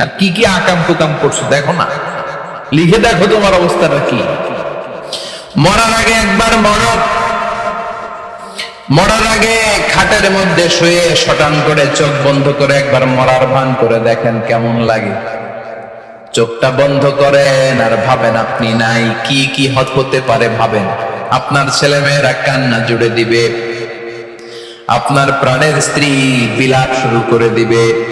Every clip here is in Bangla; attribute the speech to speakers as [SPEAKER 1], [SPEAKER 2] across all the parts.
[SPEAKER 1] আর কি কি আকাম কুকাম করছ দেখো না। লিখে দেখো তোমার অবস্থাটা কি। মরার আগে একবার মরো। মরার আগে খাটের মধ্যে শুয়ে শটান করে চোখ বন্ধ করে একবার মরার ভান করে দেখেন কেমন লাগে। চোখটা বন্ধ করেন আর ভাবেন আপনি নাই, কি কি হত হতে পারে ভাবেন। আপনার ছেলে মেয়েরা কান্না জুড়ে দিবে। আপনার প্রাণের স্ত্রী বিলাপ শুরু করে দিবে।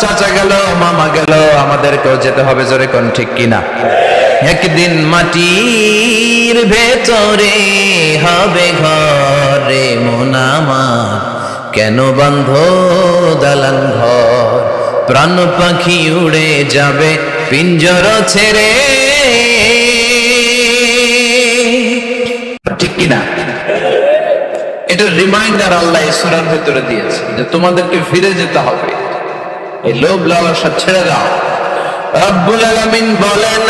[SPEAKER 1] চাচা গেল, মামা গেল, আমাদেরকেও যেতে হবে জোরে কোন ঠিক কিনা? একদিন মাটির ভেতরে হবে ঘরে মোনামার কেন বন্ধ দালান ঘর? প্রাণ পাখি উড়ে যাবে, পিঞ্জর ছেড়ে। ঠিক কিনা? এটা রিমাইন্ডার আল্লাহ সুরার ভেতরে দিয়েছে যে তোমাদেরকে ফিরে যেতে হবে। এই লোভ লালসা ছেড়ে দাও। রব্বুল আলামিন বলেন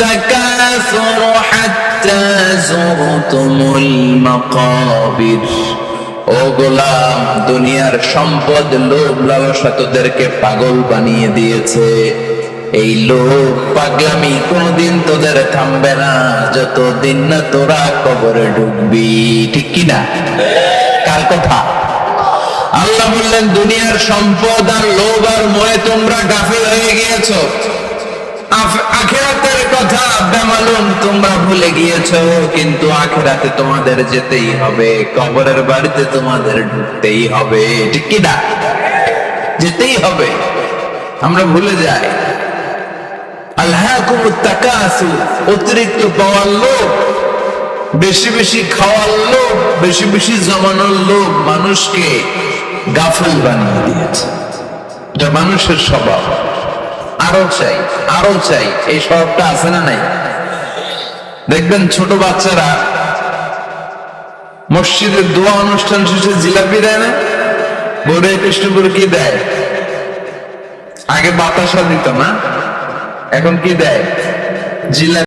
[SPEAKER 1] তাকাসুর হাত্তা যুরতুমুল মাকাবির। ও গোলাম, দুনিয়ার সম্পদ লোভ লালসা তোদেরকে পাগল বানিয়ে দিয়েছে। এই লোক পাগলামি কোনদিন তোদের থামবে না, যতদিন না তোরা কবরে ঢুকবি। ঠিক কিনা? কার কথা? আল্লাহ বললেন, দুনিয়ার সম্পদ আর লোভ আর ময়ে তোমরা গাফিল হয়ে গিয়েছো। আখেরাতের কথা বেমালুম তোমরা ভুলে গিয়েছো, কিন্তু আখেরাতে তোমাদের যেতেই হবে, কবরের বাড়িতে তোমাদের ঢুকতেই হবে। ঠিক কিনা যেতেই হবে। আমরা ভুলে যাই। আল্লাহকুমুত তাকাসু, অতিরিক্ত পাওয়ার লোভ, বেশি বেশি খাওয়ার লোভ, বেশি বেশি জমানোর লোভ মানুষকে গাফল বানিয়ে দিয়েছে। এটা মানুষের স্বভাব। আরও চাই আরও চাই, এই স্বভাবটা আছে না নাই? দেখবেন ছোট বাচ্চারা মসজিদের দোয়া অনুষ্ঠান শেষে জিলাপি দেয় না? বোর্ডে কৃষ্ণপুর কি দেয়? আগে বাতাসা দিত না? এখন কি দেয়? জিলাপি